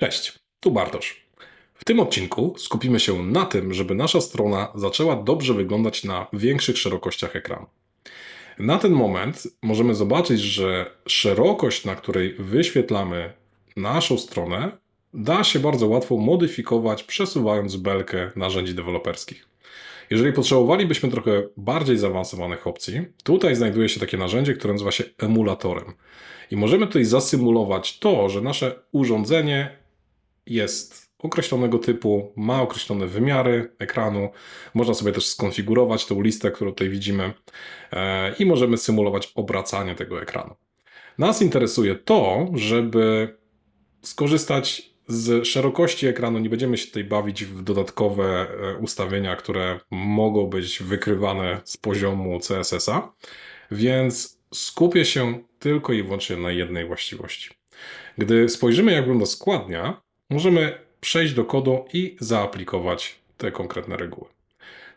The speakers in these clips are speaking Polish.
Cześć, tu Bartosz. W tym odcinku skupimy się na tym, żeby nasza strona zaczęła dobrze wyglądać na większych szerokościach ekranu. Na ten moment możemy zobaczyć, że szerokość, na której wyświetlamy naszą stronę, da się bardzo łatwo modyfikować, przesuwając belkę narzędzi deweloperskich. Jeżeli potrzebowalibyśmy trochę bardziej zaawansowanych opcji, tutaj znajduje się takie narzędzie, które nazywa się emulatorem. I możemy tutaj zasymulować to, że nasze urządzenie jest określonego typu, ma określone wymiary ekranu. Można sobie też skonfigurować tą listę, którą tutaj widzimy e, i możemy symulować obracanie tego ekranu. Nas interesuje to, żeby skorzystać z szerokości ekranu. Nie będziemy się tutaj bawić w dodatkowe e, ustawienia, które mogą być wykrywane z poziomu CSS-a, więc skupię się tylko i wyłącznie na jednej właściwości. Gdy spojrzymy, jak wygląda składnia, możemy przejść do kodu i zaaplikować te konkretne reguły.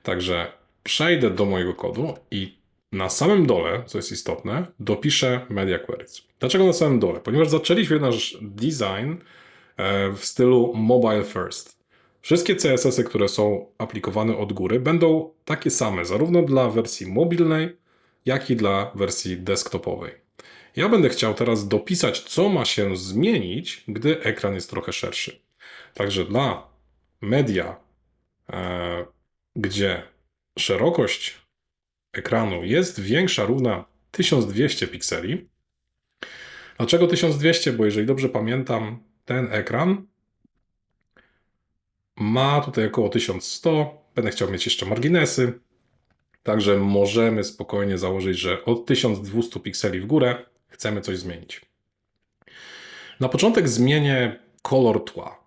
Także przejdę do mojego kodu i na samym dole, co jest istotne, dopiszę media queries. Dlaczego na samym dole? Ponieważ zaczęliśmy nasz design e, w stylu mobile first. Wszystkie CSS-y, które są aplikowane od góry, będą takie same, zarówno dla wersji mobilnej, jak i dla wersji desktopowej. Ja będę chciał teraz dopisać, co ma się zmienić, gdy ekran jest trochę szerszy. Także dla media, e, gdzie szerokość ekranu jest większa, równa 1200 pikseli. Dlaczego 1200? Bo jeżeli dobrze pamiętam, ten ekran ma tutaj około 1100. Będę chciał mieć jeszcze marginesy. Także możemy spokojnie założyć, że od 1200 pikseli w górę chcemy coś zmienić. Na początek zmienię kolor tła,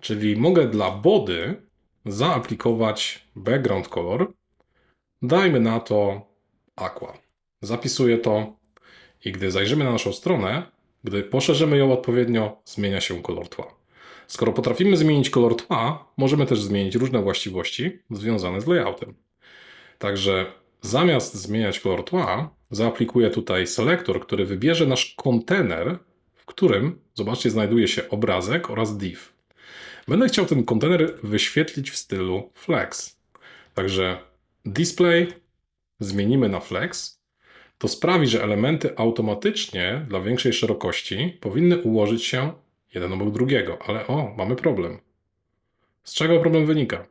czyli mogę dla body zaaplikować background color. Dajmy na to aqua. Zapisuję to i gdy zajrzymy na naszą stronę, gdy poszerzymy ją odpowiednio, zmienia się kolor tła. Skoro potrafimy zmienić kolor tła, możemy też zmienić różne właściwości związane z layoutem. Także zamiast zmieniać kolor tła, zaaplikuję tutaj selektor, który wybierze nasz kontener, w którym, zobaczcie, znajduje się obrazek oraz div. Będę chciał ten kontener wyświetlić w stylu flex. Także display zmienimy na flex. To sprawi, że elementy automatycznie dla większej szerokości powinny ułożyć się jeden obok drugiego, ale o, mamy problem. Z czego problem wynika?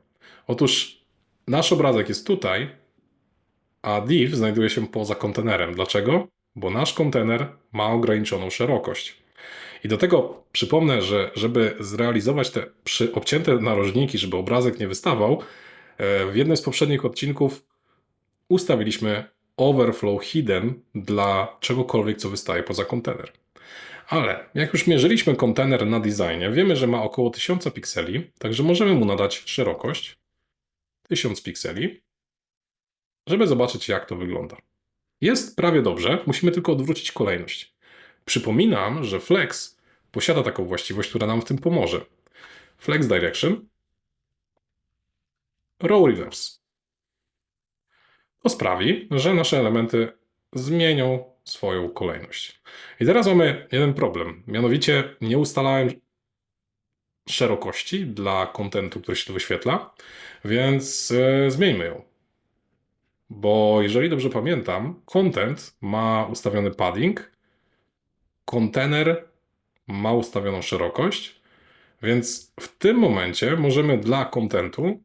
Otóż nasz obrazek jest tutaj, a div znajduje się poza kontenerem. Dlaczego? Bo nasz kontener ma ograniczoną szerokość. I do tego przypomnę, że żeby zrealizować te obcięte narożniki, żeby obrazek nie wystawał, e, w jednym z poprzednich odcinków ustawiliśmy overflow hidden dla czegokolwiek, co wystaje poza kontener. Ale jak już mierzyliśmy kontener na designie, wiemy, że ma około 1000 pikseli, także możemy mu nadać szerokość 1000 pikseli żeby zobaczyć, jak to wygląda. Jest prawie dobrze, musimy tylko odwrócić kolejność. Przypominam, że Flex posiada taką właściwość, która nam w tym pomoże. Flex Direction, Row Reverse. To sprawi, że nasze elementy zmienią swoją kolejność. I teraz mamy jeden problem. Mianowicie nie ustalałem szerokości dla kontentu, który się tu wyświetla, więc yy, zmieńmy ją. Bo jeżeli dobrze pamiętam, content ma ustawiony padding, kontener ma ustawioną szerokość, więc w tym momencie możemy dla kontentu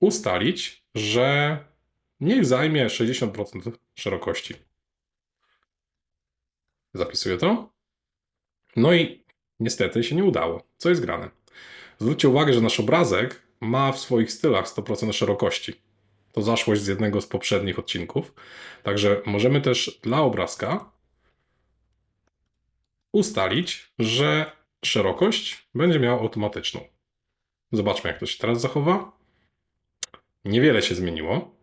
ustalić, że niech zajmie 60% szerokości. Zapisuję to. No i niestety się nie udało. Co jest grane? Zwróćcie uwagę, że nasz obrazek ma w swoich stylach 100% szerokości. To zaszłość z jednego z poprzednich odcinków. Także możemy też dla obrazka ustalić, że szerokość będzie miała automatyczną. Zobaczmy, jak to się teraz zachowa. Niewiele się zmieniło.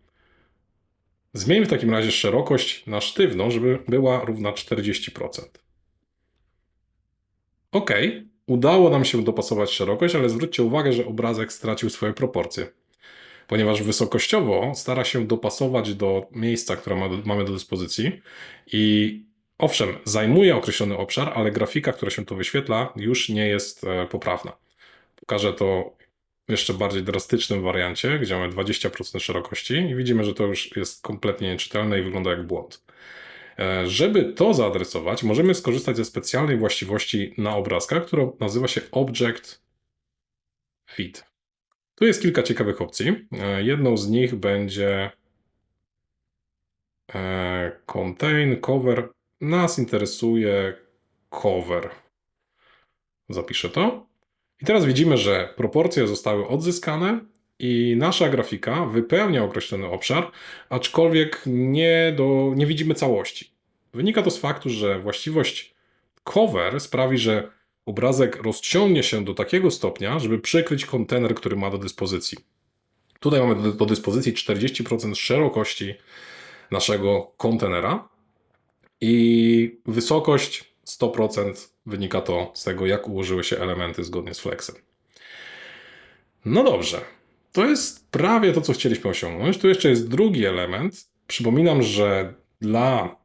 Zmieńmy w takim razie szerokość na sztywną, żeby była równa 40%. OK, udało nam się dopasować szerokość, ale zwróćcie uwagę, że obrazek stracił swoje proporcje ponieważ wysokościowo stara się dopasować do miejsca, które ma, mamy do dyspozycji i owszem, zajmuje określony obszar, ale grafika, która się tu wyświetla, już nie jest e, poprawna. Pokażę to w jeszcze bardziej drastycznym wariancie, gdzie mamy 20% szerokości i widzimy, że to już jest kompletnie nieczytelne i wygląda jak błąd. E, Żeby to zaadresować, możemy skorzystać ze specjalnej właściwości na obrazkach, która nazywa się Object Fit. Tu jest kilka ciekawych opcji. E, Jedną z nich będzie e, Contain, Cover. Nas interesuje Cover. Zapiszę to. I teraz widzimy, że proporcje zostały odzyskane i nasza grafika wypełnia określony obszar, aczkolwiek nie, do, nie widzimy całości. Wynika to z faktu, że właściwość cover sprawi, że obrazek rozciągnie się do takiego stopnia, żeby przykryć kontener, który ma do dyspozycji. Tutaj mamy do, do dyspozycji 40% szerokości naszego kontenera i wysokość 100% wynika to z tego, jak ułożyły się elementy zgodnie z flexem. No dobrze, to jest prawie to, co chcieliśmy osiągnąć. Tu jeszcze jest drugi element. Przypominam, że dla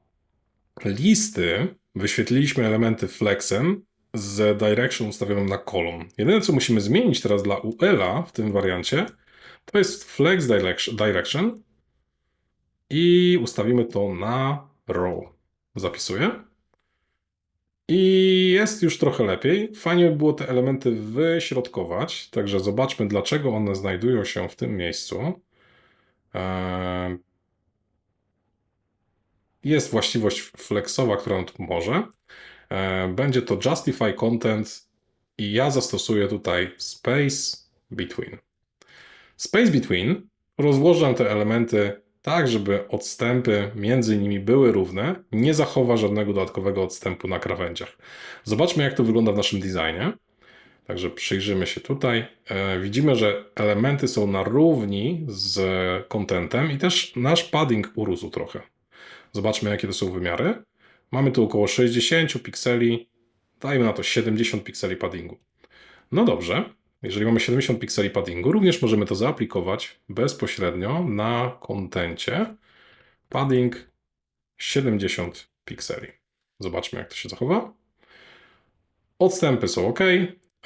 listy wyświetliliśmy elementy flexem z direction ustawioną na column. Jedyne, co musimy zmienić teraz dla UL-a w tym wariancie, to jest flex direction- direction i ustawimy to na row. Zapisuję. I jest już trochę lepiej. Fajnie by było te elementy wyśrodkować, także zobaczmy, dlaczego one znajdują się w tym miejscu. Eee, Jest właściwość flexowa, która nam tu pomoże. Eee, Będzie to justify content i ja zastosuję tutaj space between. Space between rozłożę te elementy tak, żeby odstępy między nimi były równe, nie zachowa żadnego dodatkowego odstępu na krawędziach. Zobaczmy, jak to wygląda w naszym designie. Także przyjrzymy się tutaj. E, widzimy, że elementy są na równi z contentem i też nasz padding urósł trochę. Zobaczmy, jakie to są wymiary. Mamy tu około 60 pikseli, dajmy na to 70 pikseli paddingu. No dobrze, jeżeli mamy 70 pikseli paddingu, również możemy to zaaplikować bezpośrednio na kontencie. Padding 70 pikseli. Zobaczmy, jak to się zachowa. Odstępy są ok.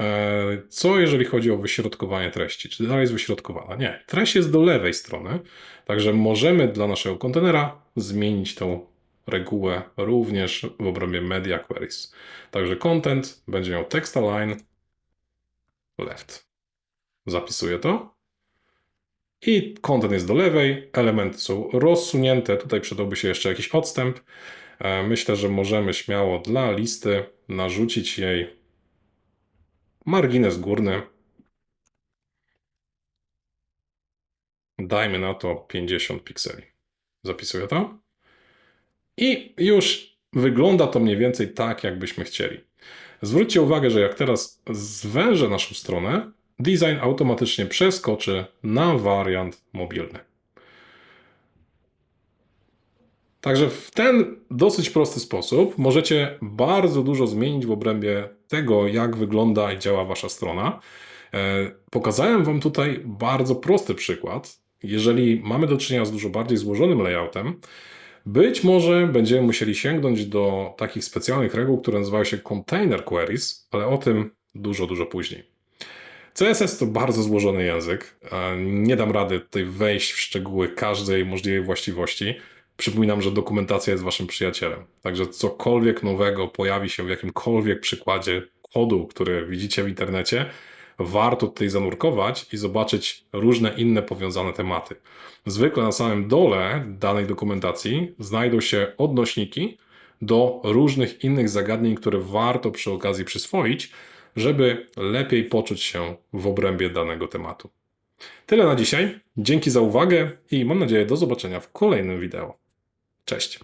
E, Co jeżeli chodzi o wyśrodkowanie treści? Czy dalej jest wyśrodkowana? Nie. Treść jest do lewej strony, także możemy dla naszego kontenera zmienić tą regułę również w obrębie Media Queries. Także content będzie miał text align left. Zapisuję to. I content jest do lewej, elementy są rozsunięte. Tutaj przydałby się jeszcze jakiś odstęp. E, Myślę, że możemy śmiało dla listy narzucić jej margines górny. Dajmy na to 50 pikseli. Zapisuję to. I już wygląda to mniej więcej tak, jakbyśmy chcieli. Zwróćcie uwagę, że jak teraz zwężę naszą stronę, design automatycznie przeskoczy na wariant mobilny. Także w ten dosyć prosty sposób możecie bardzo dużo zmienić w obrębie tego, jak wygląda i działa Wasza strona. E, Pokazałem Wam tutaj bardzo prosty przykład. Jeżeli mamy do czynienia z dużo bardziej złożonym layoutem, być może będziemy musieli sięgnąć do takich specjalnych reguł, które nazywają się container queries, ale o tym dużo, dużo później. CSS to bardzo złożony język. e, Nie dam rady tutaj wejść w szczegóły każdej możliwej właściwości. Przypominam, że dokumentacja jest waszym przyjacielem. Także cokolwiek nowego pojawi się w jakimkolwiek przykładzie kodu, który widzicie w internecie, warto tutaj zanurkować i zobaczyć różne inne powiązane tematy. Zwykle na samym dole danej dokumentacji znajdą się odnośniki do różnych innych zagadnień, które warto przy okazji przyswoić, żeby lepiej poczuć się w obrębie danego tematu. Tyle na dzisiaj. Dzięki za uwagę i mam nadzieję do zobaczenia w kolejnym wideo. Cześć.